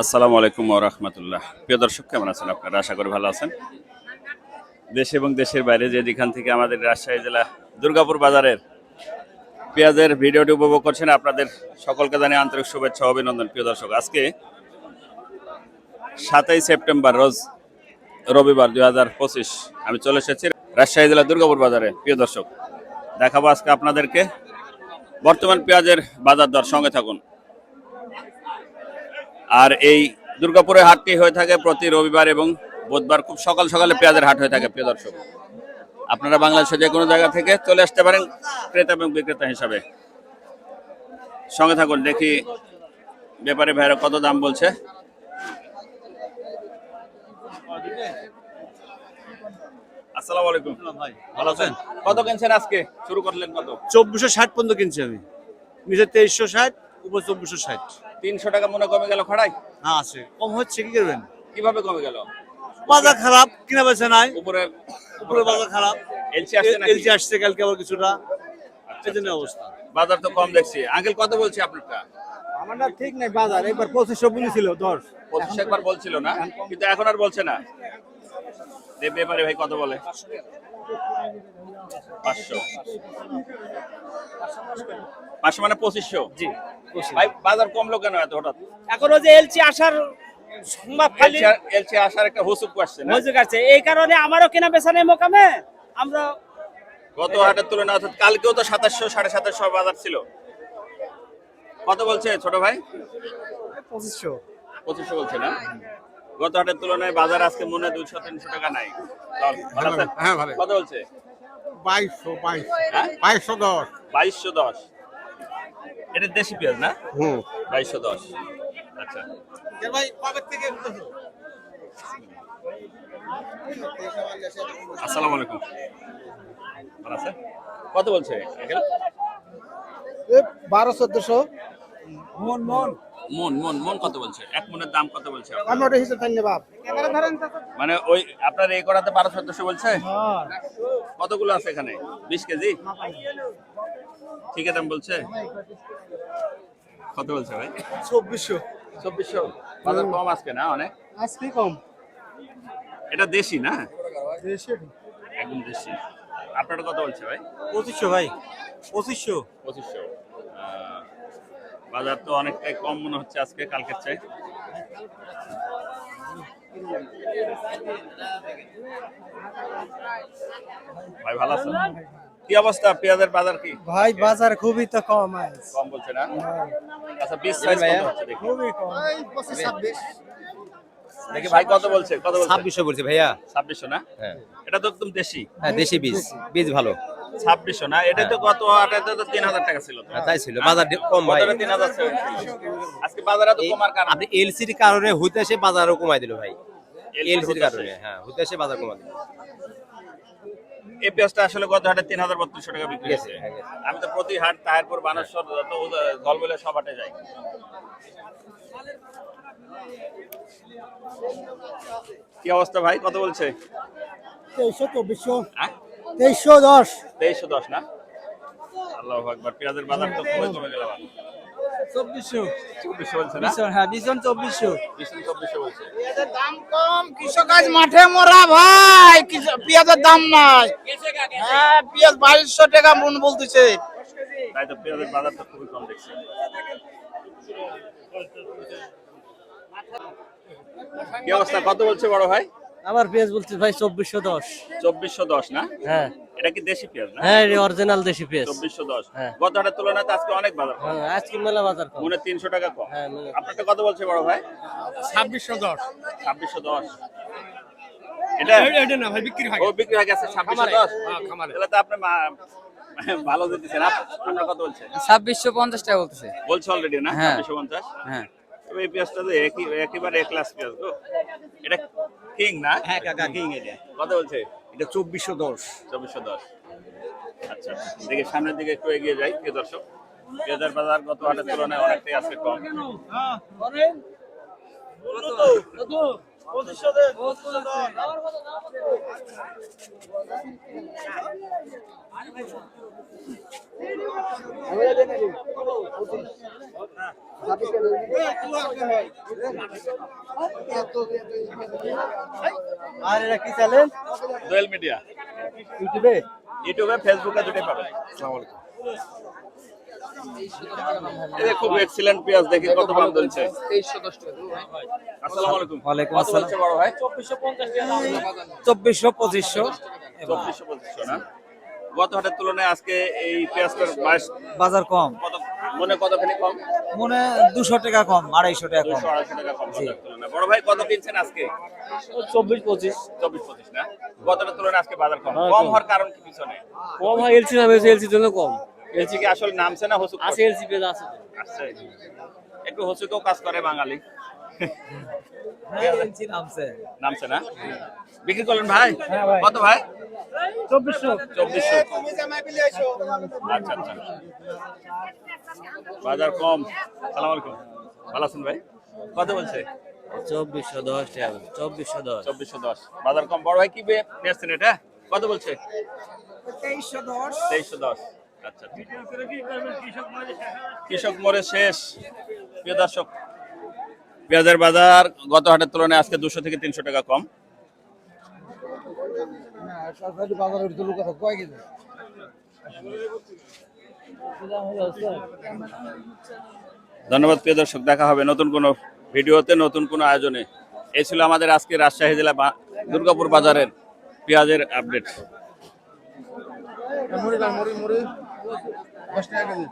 আসসালামু আলাইকুম রহমতুল্লাহ। প্রিয় দর্শক, কেমন আছেন আপনারা? আশা করি ভালো আছেন। দেশ এবং দেশের বাইরে যে যেখান থেকে আমাদের রাজশাহী জেলা দুর্গাপুর বাজারের পেঁয়াজের ভিডিওটি উপভোগ করছেন, আপনাদের সকলকে জানিয়ে আন্তরিক শুভেচ্ছা অভিনন্দন। প্রিয় দর্শক, আজকে সাতই সেপ্টেম্বর, রোজ রবিবার দুই হাজার পঁচিশ, আমি চলে এসেছি রাজশাহী জেলা দুর্গাপুর বাজারে। প্রিয় দর্শক, দেখাবো আজকে আপনাদেরকে বর্তমান পেঁয়াজের বাজার দর। সঙ্গে থাকুন। আর এই দুর্গাপুরে হাটটি হয়ে থাকে প্রতি রবিবার এবং বুধবার খুব সকাল সকালে পেঁয়াজের হাট হয়ে থাকে প্রিয় দর্শক। আপনারা বাংলাদেশের যে কোনো জায়গা থেকে চলে আসতে পারেন ক্রেতা এবং বিক্রেতা হিসাবে। সঙ্গে থাকুন দেখি ব্যাপারে ভাইরা কত দাম বলছে। আসসালামু আলাইকুম। ভাই ভালো আছেন? কত কিনছেন আজকে? শুরু করলেন কত? চব্বিশশো ষাট পর্যন্ত কিনছি আমি। নিচে তেইশশো ষাট উপর চব্বিশশো ষাট। তিনশো টাকা মনে কমে গেল খড়াই? হ্যাঁ আছে। কম হচ্ছে কি করবেন? কীভাবে কমে গেল? বাজার খারাপ কিনা বেচা নাই। উপরে উপরে বাজার খারাপ। এলসি আসছে নাকি? এলজি আসছে কালকে আবার কিছুটা। এই জন্য অবস্থা। বাজার তো কম দেখছি। আঙ্কেল কত বলছে আপনারটা? আমারটা ঠিক নাই বাজার। এবার পঁচিশশো বলেছিল দশ। পঁচিশ একবার বলছিল না? কিন্তু এখন আর বলছে না? দেব ব্যাপারে ভাই কত বলে? পাঁচশো। পাঁচশো মানে পঁচিশশো? জি ভাই বাজার কমলো কেন এত হঠাৎ? এখনও যে এলচি আসার সংবাদ আসার একটা হুসুক আসছে না? মজুক এই কারণে আমারও কেনা বেচা নেই মোকামে। আমরা গত হাটের তুলনায় অর্থাৎ কালকেও তো সাতাশশো সাড়ে সাতাশশো বাজার ছিল। কত বলছে ছোট ভাই? পঁচিশশো। পঁচিশশো বলছে না? গত হাটের তুলনায় বাজার আজকে মনে হয় দুইশো তিনশো টাকা নাই। আছেন? হ্যাঁ, ভালো। কত বলছে? বাইশশো বাইশ হ্যাঁ? বাইশশো দশ। বাইশশো দশ। এটা দেশি পেঁয়াজ না? হুম। বাইশশো দশ। আচ্ছা। ভাই কবে থেকে আসসালামু আলাইকুম। ভালো আছে কত বলছে? বারো চোদ্দশো। মন মন। মন মন মন কত বলছে? এক মনের দাম কত বলছে আপনার? আমি ওটা হিসেবে থাকি বাপ মানে ওই আপনার এই করাতে বারো চোদ্দশো বলছে? কতগুলো আছে এখানে? বিশ কেজি? ঠিক দাম বলছে। কত বলছে ভাই? চব্বিশশো। চব্বিশশো। বাজার কম আজকে না অনেক? আজকে কম। এটা দেশি না? একদম দেশি। আপনার কত বলছে ভাই? পঁচিশশো ভাই। পঁচিশশো। পঁচিশশো। বাজার তো অনেকটাই কম মনে হচ্ছে আজকে কালকের চাই ভাই ভালো আছেন? কি অবস্থা? পেঁয়াজের বাজার কি? ভাই বাজার খুবই তো কম আছে কম বলছে না? আচ্ছা বিশ সাইজ কত হচ্ছে দেখি। খুবই কম। দেখি ভাই কত বলছে? কত বলছে? ছাব্বিশশো বলছে ভাইয়া। ছাব্বিশশো না? হ্যাঁ। এটা তো একদম দেশি। হ্যাঁ দেশি বীজ। বীজ ভালো। ছাব্বিশশো না? এটা তো গত আটাতে তো তিন হাজার টাকা ছিল হ্যাঁ, তাই ছিল। বাজার কম ভাই। তিন হাজার আজকে বাজারে তো কমার কারণ। আপনি এলসির কারণে হইতে এসে বাজারও কমাই দিল ভাই। এলসির কারণে হ্যাঁ হইতে এসে বাজার কমাই দিল। এই পেঁয়াজটা আসলে গত হাটে তিন হাজার বত্রিশশো টাকা বিক্রি হয়েছে। হ্যাঁ, আমি তো প্রতি হাট তাহেরপুর বানেশ্বর যত গলবেলে সব হাটে যাই। কি অবস্থা ভাই? কত বলছে? তেইশশো চব্বিশশো। হ্যাঁ? তেইশশো দশ। তেইশশো দশ না? আল্লাহ একবার পেঁয়াজের বাজার তো খুবই কমে গেল চব্বিশশো। চব্বিশশো বলছে না? হ্যাঁ বিশন চব্বিশশো। বিশ চব্বিশশো বলছে। দাম কম কৃষক আজ মাঠে মরা ভাই। কৃষক- পেঁয়াজের দাম নাই। হ্যাঁ পেঁয়াজ বাইশশো টাকা মন বলতেছে। তাই তো পেঁয়াজের বাজার তো খুবই কম দেখছি। কি অবস্থা? কত বলছে বড় ভাই? আমার পেঁয়াজ বলছে ভাই চব্বিশশো দশ। চব্বিশশো দশ না? হ্যাঁ। এটা কি দেশি পেঁয়াজ না? হ্যাঁ অরিজিনাল দেশি পেঁয়াজ। চব্বিশশো দশ। হ্যাঁ। গত হাটের তুলনায় আজকে অনেক বাজার কম। হ্যাঁ আজকে মেলা বাজার কম। মনে তিনশো টাকা কম। হ্যাঁ। আপনারটা কত বলছে বড় ভাই? ছাব্বিশশো দশ। ছাব্বিশশো দশ। এটা এটা না ভাই বিক্রি হয়। ও বিক্রি হয়ে গেছে ছাব্বিশশো দশ। হ্যাঁ, খামারে। তাহলে তো আপনি মা- ভালো দিতেছেন। আপ- আপনার কত বলছে? ছাব্বিশশো পঞ্চাশ টাকা বলতেছে। বলছে অলরেডি না? হ্যাঁ। ছাব্বিশশো পঞ্চাশ? হ্যাঁ। এই পেঁয়াজটা তো একই একেবারে এক ক্লাস পেঁয়াজ গো। এটা কিং না? হ্যাঁ কাকা কিং এটা। কত বলছে? এটা চব্বিশশো দশ। চব্বিশশো দশ। আচ্ছা দেখে সামনের দিকে একটু এগিয়ে যাই প্রিয় দর্শক। পেঁয়াজের বাজার গত হাটের তুলনায় অনেকটাই আজকে কম। আর এটা কি চ্যানেল দোয়েল মিডিয়া। ইউটিউবে? ইউটিউবে ফেসবুকে দুটোই পাবেন। এই খুব এক্সিলেন্ট পেঁয়াজ দেখি কত দাম চলছে আসসালামু আলাইকুম। ওয়ালাইকুম কত আসসালাম। বড় ভাই? চব্বিশশো পঁচিশশো। চব্বিশশো পঁচিশশো না? গত হাটের তুলনায় আজকে এই পেঁয়াজটার বাজার কম। মনে কতখানি কম? মনে দুশো টাকা কম আড়াইশো টাকা কম। আড়াইশো টাকা কম বড় ভাই কত কিনছেন আজকে? চব্বিশ পঁচিশ। চব্বিশ পঁচিশ না? গতটার তুলনায় আজকে বাজার কম। কম হওয়ার কারণ কি পিছনে? কম হয় এলসি নামে এলসির জন্য কম। এলসি কি আসলে নামছে না হসুক আছে এলসি পেজ আছে আসছে একটু হসুকেও কাজ করে বাঙালি। নামছে। নামছে না? বিক্রি করলেন ভাই? কত ভাই? চব্বিশশো। চব্বিশশো। আচ্ছা আচ্ছা। বাজার কম। সালাম আলাইকুম। ভালো আছেন ভাই? কত বলছে? চব্বিশশো দশ টাকা চব্বিশশো দশ। চব্বিশশো দশ। বাজার কম। বড় ভাই কি এটা? কত বলছে? তেইশশো দশ। আচ্ছা কৃষক মরে শেষ। প্রিয় দর্শক পেঁয়াজের বাজার গত হাটের তুলনায় আজকে দুশো থেকে তিনশো টাকা কম। ধন্যবাদ প্রিয় দর্শক দেখা হবে নতুন কোনো ভিডিওতে নতুন কোনো আয়োজনে। এই ছিল আমাদের আজকে রাজশাহী জেলা বা- দুর্গাপুর বাজারের পেঁয়াজের আপডেট। মুড়ি মুড়ি মুড়ি। দশ টাকা কেজি।